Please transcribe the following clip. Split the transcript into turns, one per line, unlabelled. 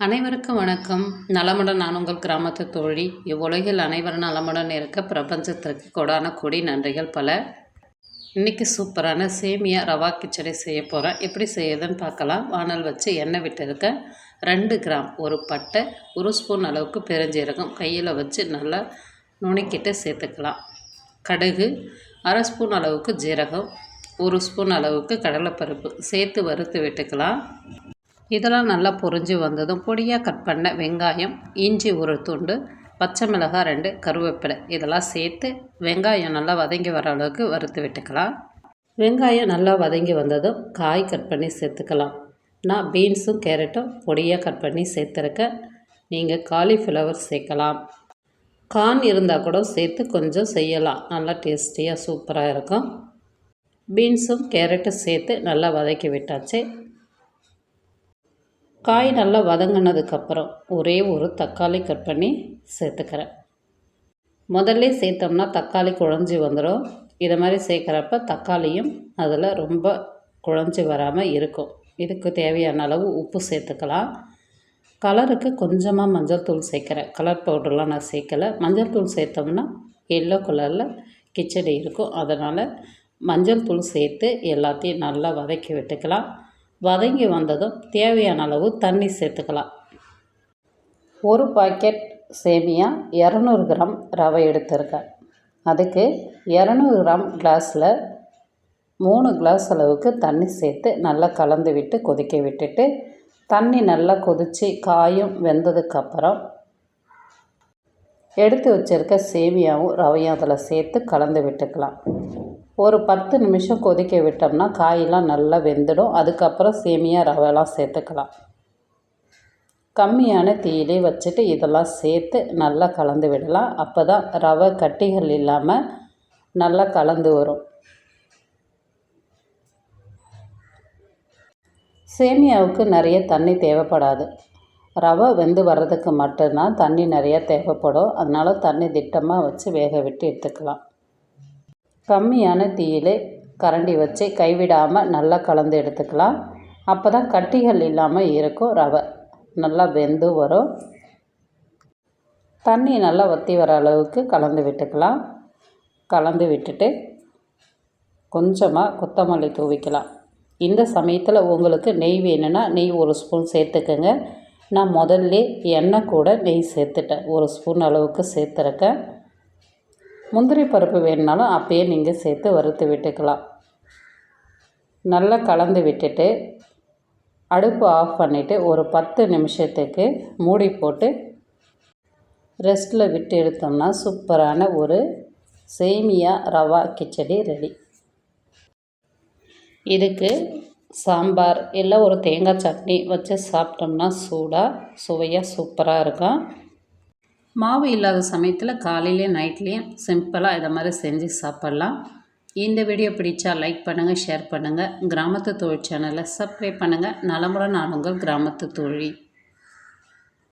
அனைவருக்கும் வணக்கம். நலமுடன் நான் உங்கள் கிராமத்து தோழி. இவ்வுலகில் அனைவரும் நலமுடன் இருக்க பிரபஞ்சத்திற்கு கொடான கொடி நன்றிகள் பல. இன்றைக்கி சூப்பரான சேமியா ரவா கிச்சடி செய்ய போகிறேன் எப்படி செய்யுதுன்னு பார்க்கலாம். வானல் வச்சு எண்ணெய் விட்டிருக்க ரெண்டு கிராம் ஒரு பட்டை ஒரு ஸ்பூன் அளவுக்கு பெருஞ்சீரகம். கையில் வச்சு நல்லா நுணுக்கிட்டு சேர்த்துக்கலாம். கடுகு அரை ஸ்பூன் அளவுக்கு ஜீரகம் ஒரு ஸ்பூன் அளவுக்கு கடலைப்பருப்பு. சேர்த்து வறுத்து விட்டுக்கலாம். இதெல்லாம் நல்லா பொரிஞ்சு வந்ததும் பொடியாக கட் பண்ண வெங்காயம் இஞ்சி ஒரு துண்டு பச்சை மிளகாய் ரெண்டு கருவேப்பிலை இதெல்லாம் சேர்த்து வெங்காயம் நல்லா வதங்கி வர அளவுக்கு வறுத்து விட்டுக்கலாம். வெங்காயம் நல்லா வதங்கி வந்ததும் காய் கட் பண்ணி சேர்த்துக்கலாம். நான் பீன்ஸும் கேரட்டும் பொடியாக கட் பண்ணி சேர்த்துருக்கேன். நீங்கள் காலிஃப்ளவர் சேர்க்கலாம். கார்ன் இருந்தால் கூட சேர்த்து கொஞ்சம் செய்யலாம். நல்லா டேஸ்டியாக சூப்பராக இருக்கும். பீன்ஸும் கேரட்டும் சேர்த்து நல்லா வதக்கி விட்டாச்சு. காய் நல்லா வதங்கினதுக்கப்புறம் ஒரே ஒரு தக்காளி கட் பண்ணி சேர்த்துக்கிறேன். முதல்ல சேர்த்தோம்னா தக்காளி குழஞ்சி வந்துடும் இதை மாதிரி சேர்க்குறப்ப தக்காளியும் அதில் ரொம்ப குழஞ்சி வராமல் இருக்கும். இதுக்கு தேவையான அளவு உப்பு சேர்த்துக்கலாம். கலருக்கு கொஞ்சமாக மஞ்சள் தூள் சேர்க்குறேன். கலர் பவுடர்லாம் நான் சேர்க்கலை. மஞ்சள் தூள் சேர்த்தோம்னா எல்லோ கலரில் கிச்சடி இருக்கும். அதனால் மஞ்சள் தூள் சேர்த்து எல்லாத்தையும் நல்லா வதக்கி விட்டுக்கலாம். வதங்கி வந்ததும் தேவையான அளவு தண்ணி சேர்த்துக்கலாம். ஒரு பாக்கெட் சேமியா இரநூறு கிராம் ரவை எடுத்திருக்கேன். அதுக்கு இரநூறு கிராம் கிளாஸில் மூணு கிளாஸ் அளவுக்கு தண்ணி சேர்த்து நல்லா கலந்து விட்டு கொதிக்க விட்டுட்டு தண்ணி நல்லா கொதித்து காயும் வெந்ததுக்கப்புறம் எடுத்து வச்சுருக்க சேமியாவும் ரவையும் அதில் சேர்த்து கலந்து விட்டுக்கலாம். ஒரு பத்து நிமிஷம் கொதிக்க விட்டோம்னா காயெல்லாம் நல்லா வெந்துடும். அதுக்கப்புறம் சேமியா ரவைலாம் சேர்த்துக்கலாம். கம்மியான தீயிலே வச்சுட்டு இதெல்லாம் சேர்த்து நல்லா கலந்து விடலாம். அப்போ தான் ரவை கட்டிகள் இல்லாமல் நல்லா கலந்து வரும். சேமியாவுக்கு நிறைய தண்ணி தேவைப்படாது. ரவை வெந்து வர்றதுக்கு மட்டும்தான் தண்ணி நிறையா தேவைப்படும். அதனால் தண்ணி திட்டமாக வச்சு வேக விட்டு எடுத்துக்கலாம். கம்மியான தீயில் கரண்டி வச்சு கைவிடாமல் நல்லா கலந்து எடுத்துக்கலாம். அப்போ தான் கட்டிகள் இல்லாமல் இருக்கும் ரவை நல்லா வெந்து வரும். தண்ணி நல்லா வற்றி வர அளவுக்கு கலந்து விட்டுக்கலாம். கலந்து விட்டுட்டு கொஞ்சமாக கொத்தமல்லி தூவிக்கலாம். இந்த சமயத்தில் உங்களுக்கு நெய் வேணும்னா நெய் ஒரு ஸ்பூன் சேர்த்துக்கோங்க. நான் முதல்ல எண்ணெய் கூட நெய் சேர்த்துட்டேன். ஒரு ஸ்பூன் அளவுக்கு சேர்த்துருக்கேன். முந்திரி பருப்பு வேணுனாலும் அப்பயே நீங்கள் சேர்த்து வறுத்து விட்டுக்கலாம். நல்லா கலந்து விட்டுட்டு அடுப்பு ஆஃப் பண்ணிவிட்டு ஒரு பத்து நிமிஷத்துக்கு மூடி போட்டு ரெஸ்ட்டில் விட்டு எடுத்தோம்னா சூப்பரான ஒரு சேமியா ரவா கிச்சடி ரெடி. இதுக்கு சாம்பார் இல்லை ஒரு தேங்காய் சட்னி வச்சு சாப்பிட்டோம்னா சூடாக சுவையாக சூப்பராக இருக்கும். மாவு இல்லாத சமயத்தில் காலையிலேயும் நைட்லேயும் சிம்பிளாக இதை மாதிரி செஞ்சு சாப்பிட்லாம். இந்த வீடியோ பிடிச்சா லைக் பண்ணுங்கள் ஷேர் பண்ணுங்கள் கிராமத்து தொழில் சேனலை சப்ஸ்கிரைப் பண்ணுங்கள் நலமுடன் நான் உங்கள் கிராமத்து தொழில்